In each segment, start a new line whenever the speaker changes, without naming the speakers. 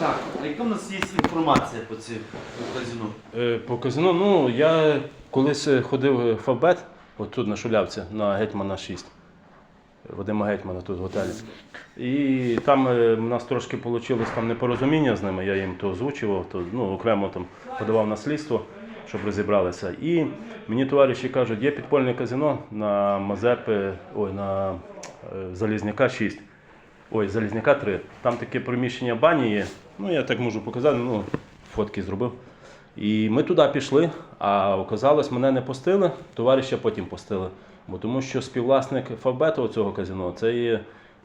Так, а яка в нас є інформація по цих казино?
Е, По казино, ну я колись е, ходив в Фабет, от тут на Шулявці, на Гетьмана 6. Вадима Гетьмана тут в готелі. І там е, в нас трошки вийшло непорозуміння з ними, я їм то озвучував, то ну, окремо там подавав на слідство, щоб розібралися. І мені товариші кажуть, є підпольне казино на Мазепи, ой, на е, Залізняка 6. Ой, Залізняка 3. Там таке приміщення бані є. Ну, я так можу показати, ну, фотки зробив. І ми туди пішли, а оказалось, мене не пустили, товариша потім пустили. Бо тому що співвласник Фабету цього казино, це є,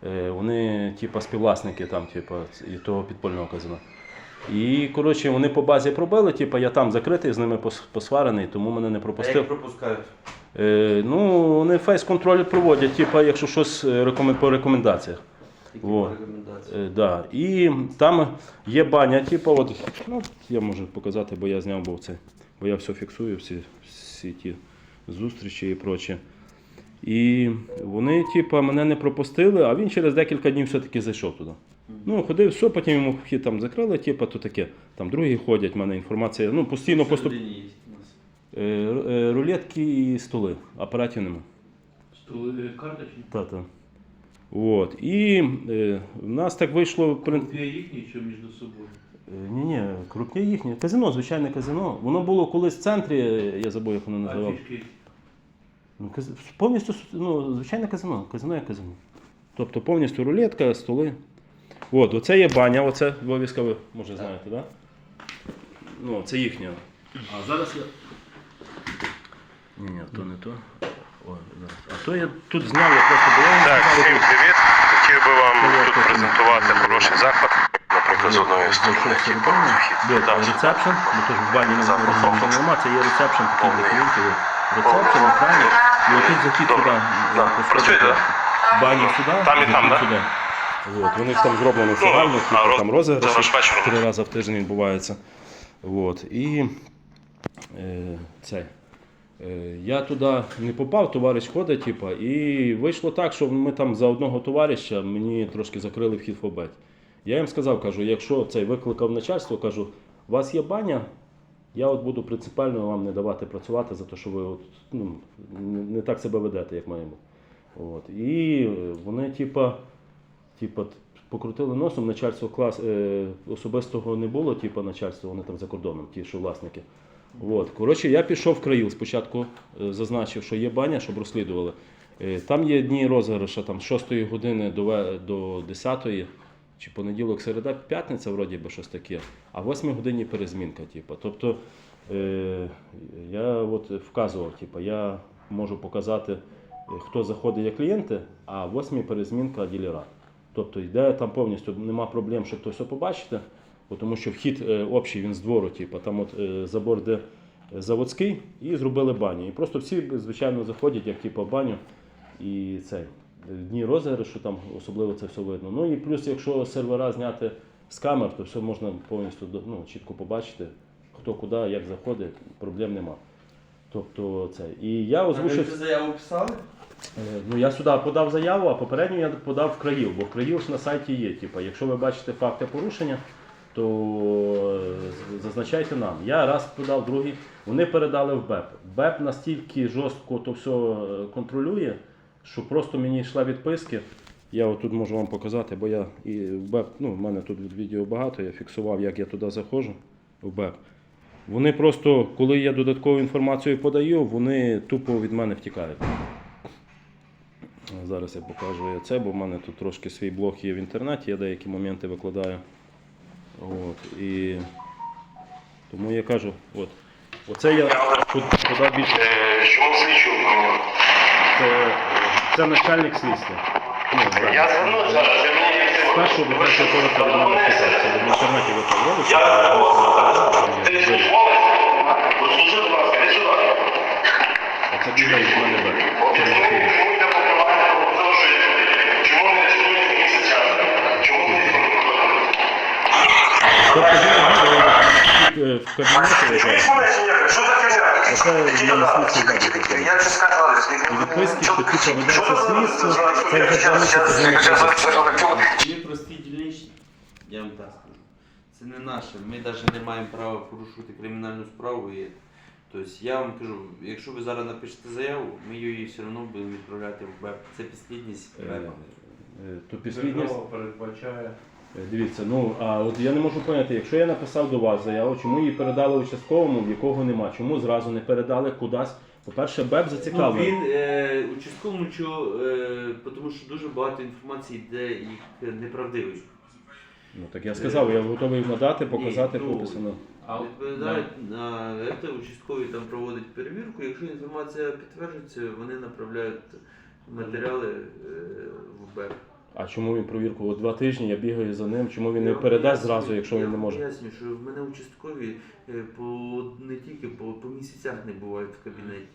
е, вони типа, співвласники там, типа, і того підпольного казино. І коротше, вони по базі пробили, типа, я там закритий, з ними посварений, тому мене не
А
пропустив.
як пропускають?
Е, ну, вони фейс-контроль проводять, типа, якщо щось е, рекомен- по рекомендаціях. Во. Е, да. І там є баня, типу, от, ну, я можу показати, бо я зняв був це. Бо я все фіксую, всі, всі ті зустрічі і проче. І вони, типу, мене не пропустили, а він через декілька днів все-таки зайшов туди. Ну, ходив, все, потім йому вхід там закрили, типу, то таке. Там другі ходять, в мене інформація. Ну, постійно поступ...
Є у нас.
Е, е, рулетки і столи, апаратів нема.
Струли карточні.
Та-та. От. І е, в нас так вийшло. в прин-
Дві їхні, що між собою.
Ні, ні, крупні їхні. Казино, звичайне казино. Воно було колись в центрі, я забув, як воно
А
називав.
фішки
Ну, каз- повністю ну, звичайне казино. Казино як казино. Тобто повністю рулетка, столи. От, оце є баня, оце вивіска ви може знаєте, так? Да? Ну, це їхня. А зараз я. Ні, ні, то не то. Ой, зараз. А то я тут зняв, я просто була.
Так, всім привіт. Хотів би вам тут презентувати хороший заклад, наприклад, з одної сторони вхід. Так,
ресепшн, бо то в бані не нема, це є ресепшн такий для
Повний.
клієнтів. Охрані. І отут захід
Добре.
сюди.
Да.
е,
Працюєте,
сходах. Баня сюди,
Там і там,
сюди. От. Вони ж там зроблено
Ну,
фігально, там розіграші три рази в тиждень відбуваються. От. І е, це. Е, Я туди не попав, товариш ходить, типу, і вийшло так, що ми там за одного товариша мені трошки закрили вхід в обед. Я їм сказав, кажу, якщо цей викликав начальство, кажу, у вас є баня, я от буду принципіально вам не давати працювати за те, що ви от, ну, не, так себе ведете, як має бути. От. І вони, типа, типа, т- покрутили носом, начальство клас, е, особистого не було, типа, начальство, вони там за кордоном, ті, що власники. От. Коротше, я пішов в країл. Спочатку е, зазначив, що є баня, щоб розслідували. Е, Там є дні розіграша там, з 6 години до, ве- до 10 чи понеділок, середа, п'ятниця, вроді би щось таке, а в 8 годині перезмінка. Типу. Тобто е, я от вказував, типу, я можу показати, е, хто заходить як клієнти, а в 8 перезмінка ділера. Тобто йде там повністю нема проблем, що хтось бо тому що вхід е, общий він з двору, типу, там от е, забор, де е, заводський, і зробили баню. І просто всі, звичайно, заходять, як типу, в баню. І цей дні розіграшу, там особливо це все видно. Ну і плюс, якщо сервера зняти з камер, то все можна повністю ну, чітко побачити, хто куди, як заходить, проблем нема. Тобто це. І я
А ви заяву писали?
Е, Ну, я сюди подав заяву, а попередньо я подав в Країв, бо в Країв на сайті є. Типу, якщо ви бачите факти порушення, то е, зазначайте нам. Я раз подав, другий. Вони передали в БЕП. БЕП настільки жорстко то все контролює, що просто мені йшла відписки. Я отут можу вам показати, бо я і в БЕП, ну, в мене тут відео багато, я фіксував, як я туди заходжу в БЕП. Вони просто, коли я додаткову інформацію подаю, вони тупо від мене втікають. Зараз я покажу я це, бо в мене тут трошки свій блог є в інтернеті, я деякі моменти викладаю. От, і тому я кажу, от, оце я тут подав більше.
Е, Чому слідчу?
Це, е, це начальник слідства. Ну,
Я звернусь зараз, ви мені
до першого поверху від мене в інтернеті викладали.
Я ти службовець? Послужи, будь ласка, іди сюди.
А це буде від мене. Тобто він е, в кабінеті.
за?
Оце
Иди
в мене слідчий
тихо. Я тебе скажу адрес.
І відписки, що типу ведеться
Что
слідство, це вже
сейчас, сейчас.
Ми прості дільничні, я вам так скажу. Це не наше. Ми навіть не маємо права порушувати кримінальну справу. І, тобто я вам кажу, якщо ви зараз напишете заяву, ми її все одно будемо відправляти в БЕП. Це підслідність
Е,
БЕП.
е, То підслідність.
Передбачає.
Е, Дивіться, ну а от я не можу поняти, якщо я написав до вас заяву, чому її передали участковому, в якого нема? Чому зразу не передали кудись? По-перше, БЕП
Ну, він е, участковому, що, е, тому що дуже багато інформації, де їх неправдивих.
Ну так я сказав, я готовий надати, показати,
Ні, ну,
написано.
А
Відповідають на це, участковий там проводить перевірку. Якщо інформація підтверджується, вони направляють матеріали е, в БЕП.
А чому він провірку? От два тижні я бігаю за ним, чому він
Я
не
вам
передасть
поясню-
зразу, якщо
я
він не
вам
може?
поясню, що в мене участкові е, по не тільки по, по місяцях не бувають в кабінеті.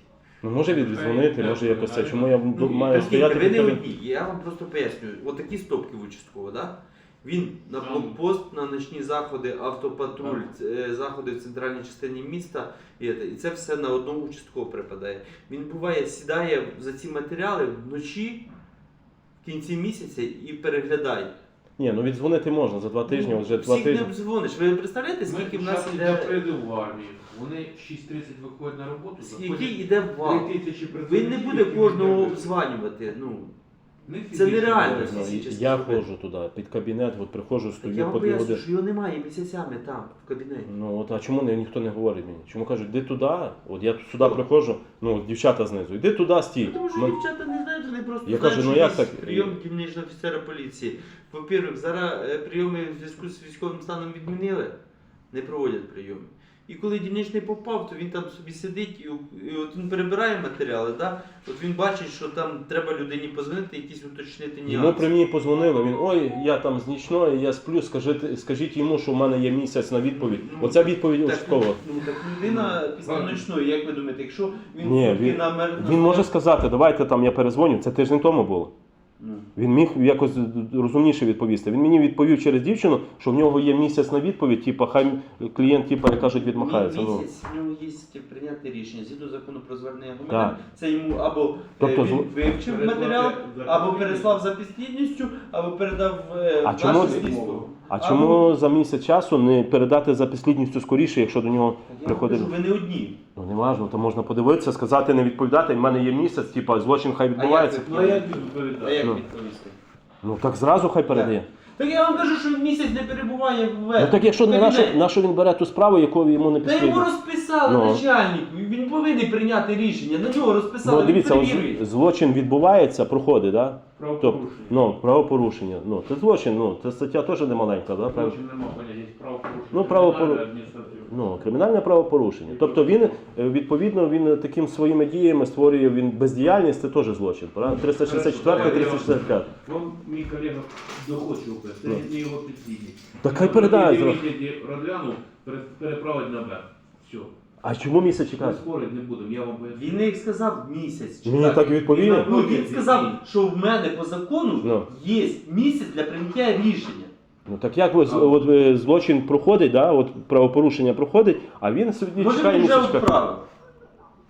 Ну може віддзвонити, може якось це. Чому я бу- маю
послухайте,
стояти
ви
під
не
кабінетом?
одні. Я вам просто поясню. Отакі стопки в участково, да? Він на
Там.
блокпост, на ночні заходи, автопатруль, е, заходи в центральній частині міста. І, це, і це все на одному участково припадає. Він буває, сідає за ці матеріали вночі в кінці місяця і переглядає.
Ні, ну віддзвонити можна за два тижні,
Ну,
вже два
всіх
тижні.
не дзвониш. Ви представляєте, скільки в нас
я
іде,
прийду в армію. Вони в 6.30 виходять на роботу,
скільки йде вал.
3 тисячі
Він не буде кожного обзванювати. Ну, Це нереально.
Ну,
всі ці
і-
частини
Я
зробити.
ходжу туди, під кабінет, от приходжу,
так
стою
вам
по дві
поясню,
години.
що його немає місяцями там, в кабінеті.
Ну от а чому не, ніхто не говорить мені? Чому кажуть, йди туди, от я сюди приходжу, ну от дівчата знизу, йди туди, стій.
Тому що
Ми-
дівчата не знають, вони просто
Я
знають,
кажу, ну
що
як
є
так?
прийом дільничного офіцера поліції. По-перше, зараз е, прийоми в зв'язку з військовим станом відмінили, не проводять прийоми. І коли дільничний попав, то він там собі сидить і, і от він перебирає матеріали, да? от він бачить, що там треба людині позвонити, якісь уточнити
Йому
нюанси.
при мені позвонили, він ой, я там з нічної, я сплю, скажіть, скажіть йому, що в мене є місяць на відповідь.
Ну,
Оця відповідь
Так,
участкова.
ну, так людина після ночної, як ви думаєте, якщо він
Ні, він-
на мер...
Він може сказати, давайте там я перезвоню, це тиждень тому було.
Ну.
Він міг якось розумніше відповісти. Він мені відповів через дівчину, що в нього є місяць на відповідь, типа хай клієнт, типа, як кажуть, відмахається. Ну.
Місяць в нього є прийняти рішення згідно закону про звернення
Так.
громадян. Це йому або
Тобто
е, він вивчив матеріал, або переслав за підслідністю, або передав е,
А
в
чому-
наше слідство.
А чому за місяць часу не передати за підслідністю скоріше, якщо до нього приходить?
ви не одні.
Ну не важно, то можна подивитися, сказати, не відповідати. в мене є місяць, типа злочин хай відбувається.
А
Ну а як він
А
передає?
як
Ну.
відповісти?
Ну так зразу хай передає.
Так я вам кажу, що він місяць не перебуває в
Ну так якщо не на, на що він бере ту справу, яку йому не
Та йому
підслідно.
розписали
Ну.
начальнику, він повинен прийняти рішення. На нього розписали.
Ну
він
дивіться, от
перевірить.
злочин відбувається, проходить, да? Тобто,
Правопорушення.
ну, правопорушення. Ну, це злочин, ну, це стаття теж не маленька, да? правильно?
Злочин нема поняття, є правопорушення.
Ну, правопору-
Кримінальне, адміністративне.
Ну, кримінальне правопорушення. Тобто він, е, відповідно, він таким своїми діями створює він бездіяльність, це теж злочин. правильно? 364, 365.
Вам мій колега доходчив, це
Ну.
не його підслідність.
Так хай передає зразу.
розглянув, пере- переправить на Б. Все.
А чому місяць
Ми
чекати?
спорити не будемо, я вам поясню.
Він не сказав місяць.
Мені
чекати.
так відповіли.
Ну, він сказав, що в мене по закону
Ну.
є місяць для прийняття рішення.
Ну так як ви, з- от, е, злочин проходить, да? от правопорушення проходить, а він собі
Може
чекає
він вже
місяць.
відправив.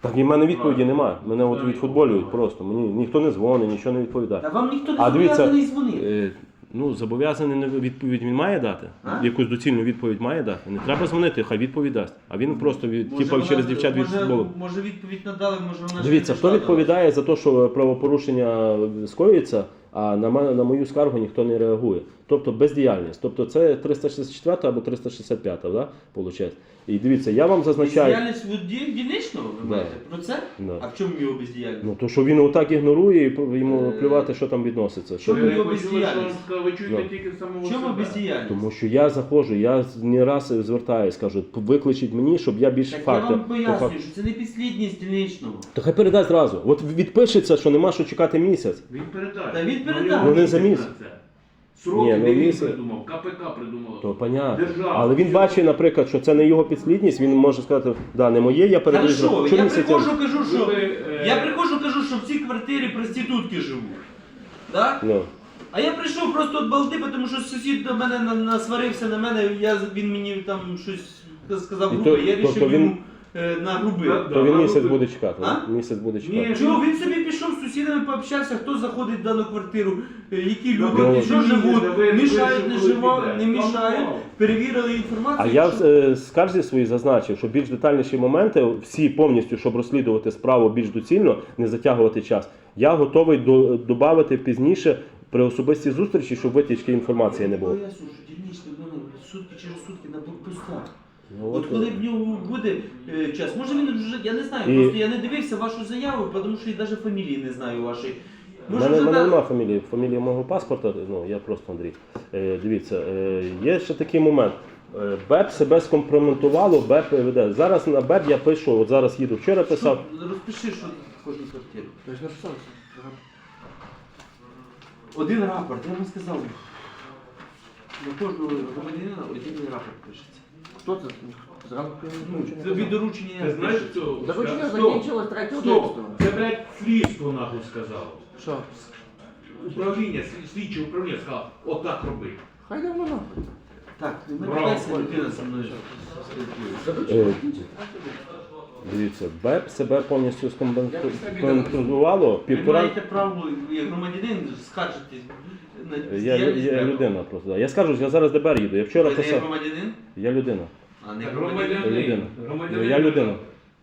Так і в мене відповіді немає. Мене от відфутболюють просто. Мені ніхто не дзвонить, нічого не відповідає.
Та вам ніхто не
А дивіться,
зобов'язаний дзвонити.
Е, ну, зобов'язаний на відповідь він має дати.
А?
Якусь доцільну відповідь має дати. Не треба дзвонити, хай відповідь дасть. А він просто від,
Може,
тіпав
вона-
через дівчат від
може,
футболу.
Може відповідь надали, може вона
Дивіться, хто відповідає за те, що правопорушення скоюється, а на мене на мою скаргу ніхто не реагує. Тобто бездіяльність. Тобто це 364 або 365, да? Получається. І дивіться, я вам зазначаю.
Бездіяльність ді- дільничного, ви
Да.
маєте? Про це?
Да.
А в чому його бездіяльність?
Ну то що він отак ігнорує, і йому
Е,
плювати, що там відноситься. Що
його
почули,
бездіяльність?
ви чуєте
Ну.
тільки самого
В чому
себе.
бездіяльність?
Тому що я заходжу, я не раз звертаюсь, кажу, викличіть мені, щоб я більше
Так я
факти.
вам
по
пояснюю,
факту.
що це не підслідність дільничного.
То хай передасть зразу. От відпишеться, що нема що чекати місяць.
Він передає.
Та він
Ну,
передає.
Ну, не за
місяць. Сроки
Ні,
не
ну,
він
місяць.
придумав, КПК придумав.
То понятно.
Держава.
Але він бачить, наприклад, що це не його підслідність, він може сказати, да, не моє, я передаю.
Хорошо,
зразу». Що
я
місяць
приходжу, кажу, що
Ви, е,
я приходжу, кажу, що в цій квартирі проститутки живуть. Так?
Ну.
А я прийшов просто от балди, тому що сусід до мене на- насварився на мене, я, він мені там щось сказав
І
грубе,
то-
я
тобто
рішив
він-
йому е, на грубе.
Да,
То він місяць буде чекати.
А?
Місяць буде чекати.
Ні,
Чого він собі з сусідами, пообщався, хто заходить в дану квартиру, е, які люди,
Ну,
що
ні,
живуть,
да ви-
мішають, не
що,
живуть, не мішають,
Там,
перевірили
А я в е, скарзі своїй зазначив, що більш детальніші моменти, всі повністю, щоб розслідувати справу більш доцільно, не затягувати час. Я готовий до, додати пізніше при особистій зустрічі, щоб витічки інформації не було.
Поясню, що дільничний мене сутки через сутки на блокпостах.
Ну,
От
от,
коли в нього буде е, час, може він вже, я не знаю,
І-
просто я не дивився вашу заяву, тому що я навіть фамілії не знаю вашої.
У
Може
мене,
вже
мене
так-
немає фамілії. Фамілія мого паспорта, ну я просто Андрій. Е, дивіться, е, є ще такий момент. Е, БЕП себе скомпрометувало, БЕП веде. Зараз на БЕП я пишу, от зараз їду. Вчора писав.
Що? Розпиши, що в кожній квартирі. Я ж написав. Один рапорт, я вам сказав. На кожного громадянина один рапорт пишеться.
Хто це? Зразу
Ну, тобі доручення
Ти знаєш цього?
Доручення
Стоп,
закінчилось 3
Стоп,
11
це, блядь, слідство нахуй сказало.
Що?
Управління, слід- слідче управління сказало, отак роби.
Хай давно нахуй.
Так, ми
Браво.
питайся, людина зі мною спілкується.
Е, дивіться, БЕП себе повністю скомпрометувало.
Ви
Півтора.
маєте право, як громадянин, скаржитись на
Я,
діяльність
я людина просто. да. Я скажу, я зараз ДБР їду. Я вчора
Ви не
писав.
громадянин?
Я людина.
А не. Громадянин.
Людина.
Громадянин.
Я людина.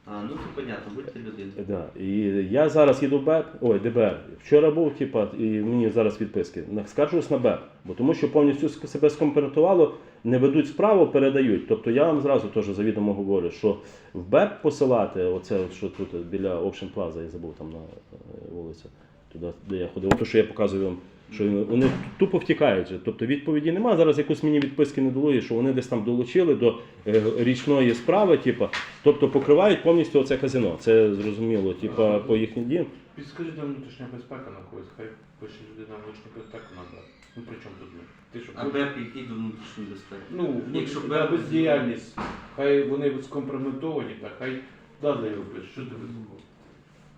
Ну то понятно, будьте людиною.
Да. І я зараз їду в БЕП, ой, ДБР. Вчора був, типа, і мені зараз відписки. Скаржусь на БЕП, бо тому що повністю себе скомпрометувало, не ведуть справу, передають. Тобто я вам зразу теж завідомо говорю, що в БЕП посилати, оце, що тут біля Ocean Plaza, я забув там на е, вулиці, туди, де я ходив, то, що я показую вам. Що вони тупо втікають. же. Тобто відповіді немає. Зараз якусь мені відписки не дало, що вони десь там долучили до е, річної справи, типу, тобто покривають повністю оце казино. Це зрозуміло, типу, по їхнім діям.
Підскажи, де внутрішня безпека знаходиться, хай пише людина внутрішню безпеку набрати. Ну при чому тут ми? Ти що?
А БЕП який до внутрішньої безпеки?
Ну,
Якщо
якщо
б-
бездіяльність, хай вони скомпрометовані, так хай далі його пише. Що ти висновок?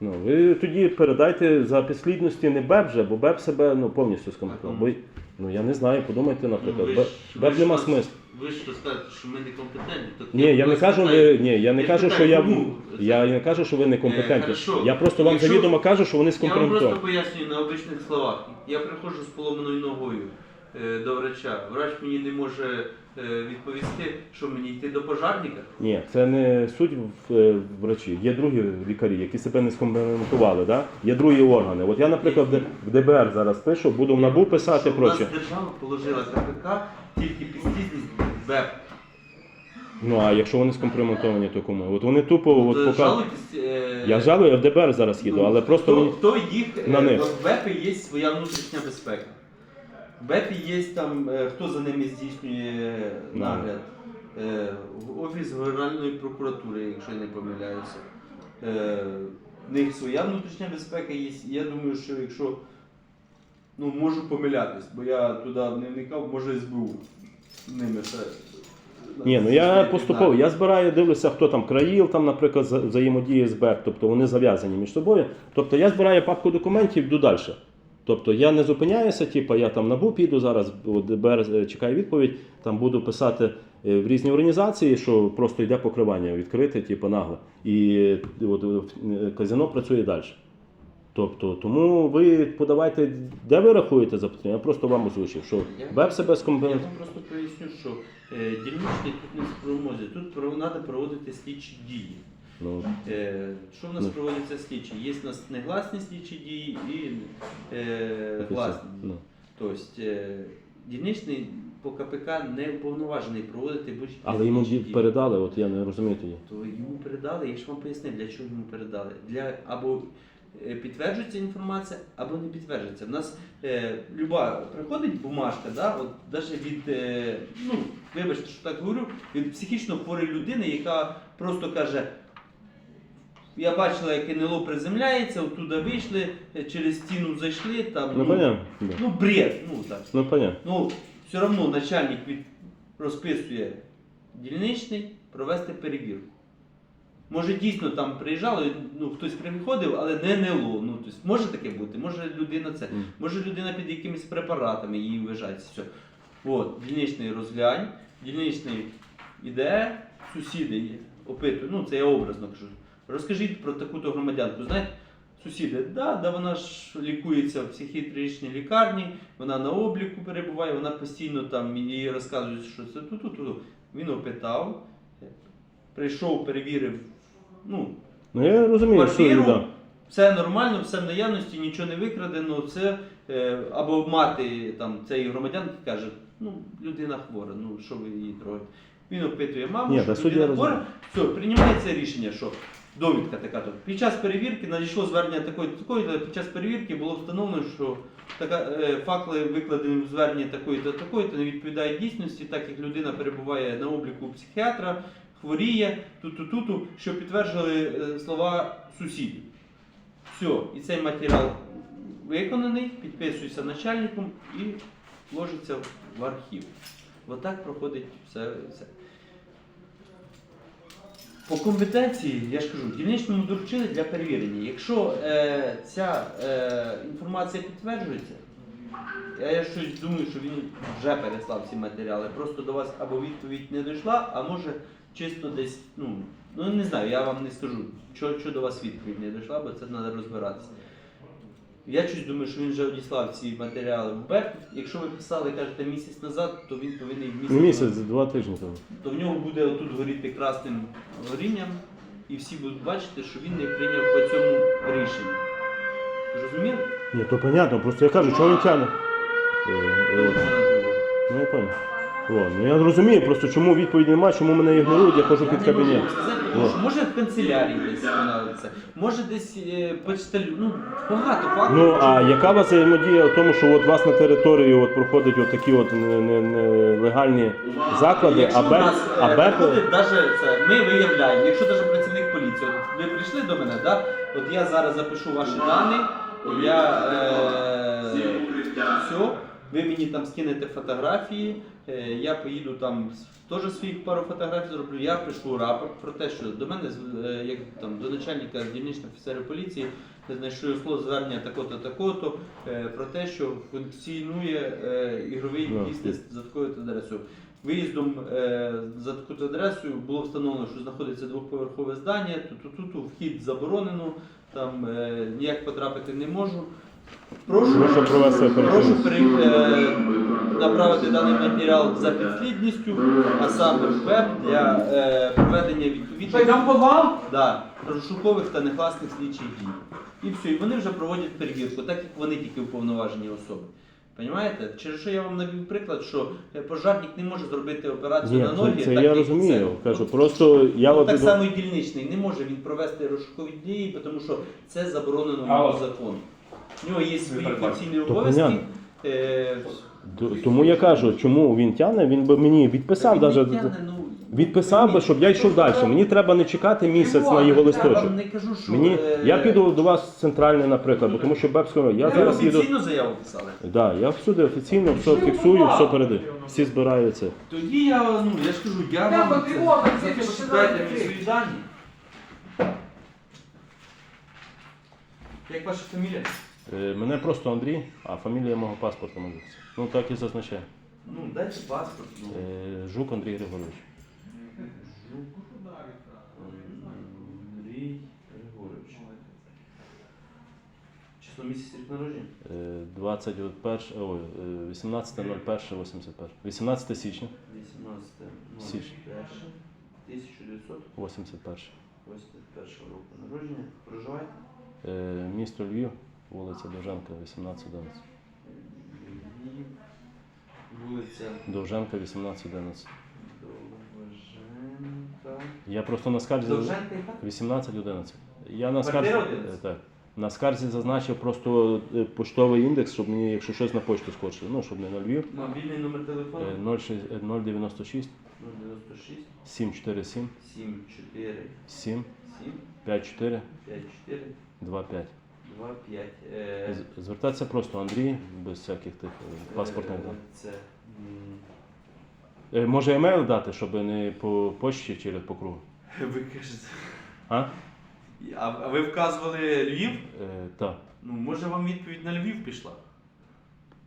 Ну, ви тоді передайте за підслідності не БЕП вже, бо БЕП себе ну, повністю скомпрометував. Бо, ну я не знаю, подумайте, наприклад.
ви
БЕП,
ж- ви
БЕП
ж
нема
нас-
смислу.
Ви ж розкажете, що ми некомпетентні. то
Ні, я не
вас
кажу, ви,
питаю-
ні, я не кажу, що
питаю,
я,
кому?
я не кажу, що ви не компетентні.
хорошо.
Я просто вам
Якщо-
завідомо кажу, що вони
Я вам просто
скомпрометовані.
пояснюю на обичних словах. Я приходжу з поломаною ногою е, до врача. Врач мені не може е, відповісти, що мені йти до пожарника.
Ні, це не суть в е, врачі. Є другі лікарі, які себе не скомпрометували. Да? Є другі органи. От я, наприклад, в ДБР зараз пишу, буду в НАБУ писати
Що нас
проче.
держава положила КПК тільки підслідність БЕП.
Ну а якщо вони скомпрометовані, то кому? От вони тупо от,
То
пока...
жалуйтесь, е,
Я жалую, я в ДБР зараз їду,
ну,
але просто
хто,
мені.
хто їх
На
е,
них.
В БЕПі є своя внутрішня безпека. БЕПі є там, е, хто за ними здійснює
Ну.
нагляд. Е, в Офіс Генеральної прокуратури, якщо я не помиляюся. Е, В них своя внутрішня безпека є. І Я думаю, що якщо ну, можу помилятись, бо я туди не вникав, може СБУ ними ще.
Ні, ну я поступово, я збираю, дивлюся, хто там країл, там, наприклад, за- взаємодіє з БЕП, тобто вони зав'язані між собою. Тобто я збираю папку документів, йду далі. Тобто я не зупиняюся, типу, я там набу піду зараз, ДБР е, чекає відповідь, там буду писати е, в різні організації, що просто йде покривання відкрите, типу, нагле. І е, от, казино працює далі. Тобто, тому ви подавайте, де ви рахуєте за потрібне, я просто вам озвучив, що БЕП себе
Я вам просто поясню, що е, дільничний тут не в спромозі, тут треба проводити слідчі дії.
Ну,
Е, що в нас
Ну.
проводяться слідчі? Є в нас негласні слідчі дії і е, гласні
ну.
Тобто е, дільничний по КПК не уповноважений проводити будь-які
Але йому
слідчі дії.
передали, от я не розумію тоді.
То йому передали, я ж вам пояснив, для чого йому передали. Для або е, підтверджується інформація, або не підтверджується. В нас е, люба приходить бумажка, да, от навіть від, е, ну, вибачте, що так говорю, від психічно хворої людини, яка просто каже. Я бачила, як НЛО приземляється, оттуда вийшли, е, через стіну зайшли, там,
Ну, понятно.
ну бред, ну так.
Ну, понятно.
Ну, все одно начальник від... розписує дільничний провести перевірку. Може, дійсно там приїжджали, ну хтось приходив, але не НЛО. Ну, тобто, може таке бути, може людина це,
Мгм.
може людина під якимись препаратами її вважається. Все. От, дільничний розглянь, дільничний іде, сусіди є, опитую, ну це я образно кажу. Розкажіть про таку-то громадянку. Знаєте, сусіди, да, да, вона ж лікується в психіатричній лікарні, вона на обліку перебуває, вона постійно там їй розказують, що це тут-тут. Він опитав, прийшов, перевірив. Ну,
Ну я розумію, що
квартиру,
да.
все нормально, все в наявності, нічого не викрадено. Це е, або мати там цієї громадянки каже, ну людина хвора, ну що ви її трогаєте. Він опитує маму,
Ні,
що
та суддя
людина
розуміє.
хвора. Все, приймається рішення, що довідка така. Під час перевірки надійшло звернення такої такої, то під час перевірки було встановлено, що така е, факти викладені в зверненні такої то такої, то не відповідають дійсності, так як людина перебуває на обліку психіатра, хворіє, ту-ту-ту-ту, що підтверджували е, слова сусідів. Все, і цей матеріал виконаний, підписується начальником і ложиться в архів. Отак проходить все. все. По компетенції, я ж кажу, дільничному доручили для перевірення. Якщо е, ця е, інформація підтверджується, я, я щось думаю, що він вже переслав ці матеріали. Просто до вас або відповідь не дійшла, а може чисто десь, ну, ну не знаю, я вам не скажу, що, що до вас відповідь не дійшла, бо це треба розбиратися. Я щось думаю, що він вже одіслав ці матеріали в БЕК. Якщо ви писали, кажете, місяць назад, то він повинен місяць.
Ну, Місяць, два тижні тому.
То в нього буде отут горіти красним горінням, і всі будуть бачити, що він не прийняв по цьому рішення. Зрозумів?
Ні, то понятно, просто я кажу, чого він тягне. Е, е. Ну я понял. О, ну я розумію, просто чому відповіді немає, чому мене ігнорують, я хожу
Я
під кабінет.
тому що може в канцелярії десь вона це, може десь е, почталю, ну багато фактів.
Ну а яка у вас взаємодія в тому, що от у вас на території от проходять от такі от не- не- нелегальні заклади,
Якщо
а БЕК,
нас, е,
а БЕК
приходить даже це, ми виявляємо, якщо навіть працівник поліції, от ви прийшли до мене, да? от я зараз запишу ваші дані, я е, все, ви мені там скинете фотографії, я поїду там теж своїх пару фотографій зроблю, я пишу рапорт про те, що до мене, е, як там до начальника дільничного офіцера поліції, знайшло звернення такого-то, такого-то, е, про те, що функціонує е, ігровий бізнес за такою адресою. Виїздом е, за таку адресою було встановлено, що знаходиться двоповерхове здання, тут вхід заборонено, там е, ніяк потрапити не можу. Прошу,
Прошу провести
прошу
оперативну.
пере- е, направити даний матеріал за підслідністю, а саме в ВЕБ для е, проведення відповідних да, розшукових та негласних слідчих дій. І все, і вони вже проводять перевірку, так як вони тільки уповноважені особи. Понімаєте? Через що я вам навів приклад, що е, пожарник не може зробити операцію
Ні,
на ноги.
це, це
так,
я
як
розумію.
це.
Кажу, просто я
Ну,
от
так
іду-
само і дільничний не може він провести розшукові дії, тому що це заборонено по закону. В нього є свої функційні обов'язки.
понятно.
Е,
Д- Тому я кажу, чому він тягне, він би мені відписав
він
даже,
тягне, ну,
відписав би, щоб я йшов далі. Мені треба не чекати місяць на його
Я
листочок.
вам не кажу, що
Мені,
е,
я піду до вас центральний, наприклад, бо тому що Бебського, я
ви
зараз їду.
офіційну заяву писали.
Да, я всюди офіційно все фіксую, все передаю. Всі збираються.
Тоді я, ну, я ж кажу, я
Я
вам це,
патріот, Олексій,
запишіть,
починаю
дайте мені
йти.
свої дані. Як ваша фамілія?
Е, Мене просто Андрій, а фамілія мого паспорта називається. Ну так і зазначає.
Ну, дайте паспорт. Ну.
Е, Жук Андрій Григорович.
Андрій Григорович. Число місяць рік народження?
Е, 21, ой, е, 18.01.81. 18 січня
18
Січня.
1981
81.
року народження. Проживаєте?
Е, Місто Львів, вулиця Довженка, 1811.
Львів, Вулиця
Довженка, 1811.
Довженка.
Я просто на скарзі.
Довженка яка?
1811. Я на скарзі,
Квартира 11?
так, на скарзі зазначив просто е, поштовий індекс, щоб мені, якщо щось на почту скочило. Ну, щоб не на Львів.
Мобільний номер телефону?
Е, 06 е, 096
096
747
74
7
7
54
54
25.
25. Е,
Звертатися просто Андрій, без всяких тих е, паспортних даних.
Це. м,
Е, Може емейл дати, щоб не по почті чи по кругу?
Ви кажете.
А?
А, а ви вказували Львів?
Е, так.
Ну, може вам відповідь на Львів пішла?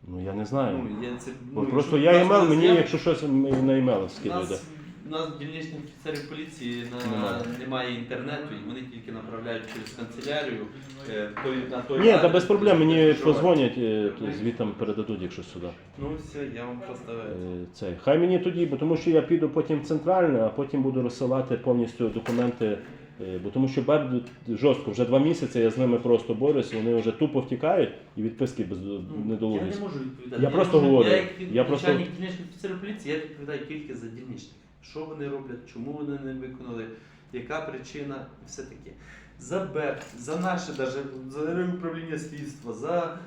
Ну я не знаю.
Ну, я це,
Бо
ну,
просто
якщо
я
в
емейл, мені, якщо щось м- на емейл
нас У нас дільничних офіцерів поліції на,
Немає.
немає інтернету, і вони тільки направляють через канцелярію. е, той, на той
Ні, та
адрес,
без проблем, мені
проживають.
позвонять, е, то звітом передадуть, якщо сюди.
Ну все, я вам просто.
Е, Цей. Хай мені тоді, бо тому що я піду потім в центральне, а потім буду розсилати повністю документи. е, Бо тому що БЕБ жорстко, вже два місяці я з ними просто борюсь, вони вже тупо втікають і відписки без
Ну, Я
недолугість.
не можу відповідати.
Я просто
можу-
говорю,
Я як
я просто-
начальник дільничних офіцерів поліції, я відповідаю тільки за дільничних. Що вони роблять, чому вони не виконали, яка причина і все таке. За БЕП, за наше даже, за управління слідства, за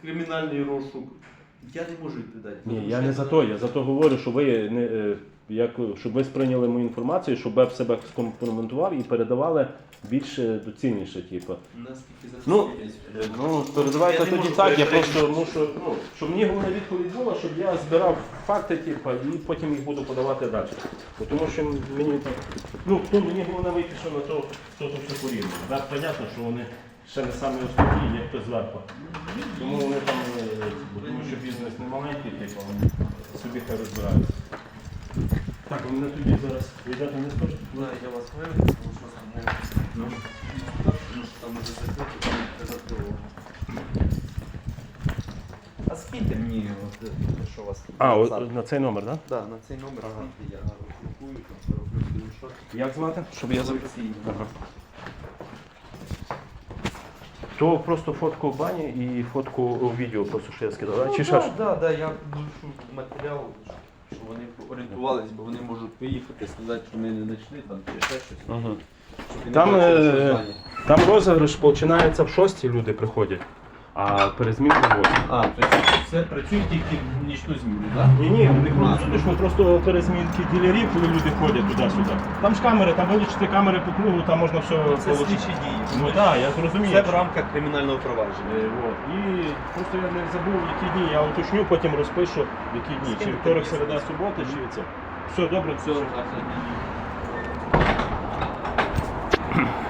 кримінальний розшук. Я не можу відповідати.
Ні, я не за то, я за то говорю, що ви не е, як щоб ви сприйняли мою інформацію, щоб БЕП себе скомпроментував і передавали більш е, доцільніше, типу. Ну, Е, Ну, передавайте
Я не
тоді
можу
так, я просто мушу, ну, щоб мені головна відповідь була, щоб я збирав факти, типу, і потім їх буду подавати далі. Бо Тому що мені так, ну, хто мені головне вийти, що на то, хто то все порівняє. Так, понятно, що вони ще не самі основні, як хто зверху. Тому вони там, е, тому що бізнес не маленький, типу, вони собі хай розбираються. Так, ви мене тоді зараз віддати не скажете?
Да, я вас виведу, тому що там не ну, тому що там вже закрито, там не закрило. А скиньте мені, от, е, що у вас
А, от, на цей номер, так?
Да, на цей номер скиньте, я роздрукую, там роблю скріншот.
Як звати? Щоб я записав. Ага. То просто фотку в бані і фотку у відео просто що я скидав, да?
Ну,
чи
да,
що?
да, да, я душу матеріал, щоб вони орієнтувалися, бо вони можуть поїхати, сказати, що ми не знайшли там чи ще щось.
Ага.
Щоб
Там,
бачили,
е. Там розіграш починається в шостій люди приходять, а перезмінка в 8.
А, тобто це працює тільки в нічну зміну, так?
Ні, ні, не круглосуточно, просто перезмінки ділярів, коли люди ходять туди-сюди. Там ж камери, там вилучити камери по кругу, там можна все
Це слідчі дії.
Ну так, я зрозумію.
Це в рамках кримінального провадження.
Е, от. І просто я не забув, які дні. Я уточню, потім розпишу, які дні. Чи
Скиньте
вівторок,
мені.
середа, субота, чи це. Все, добре,
Все,
все.
так,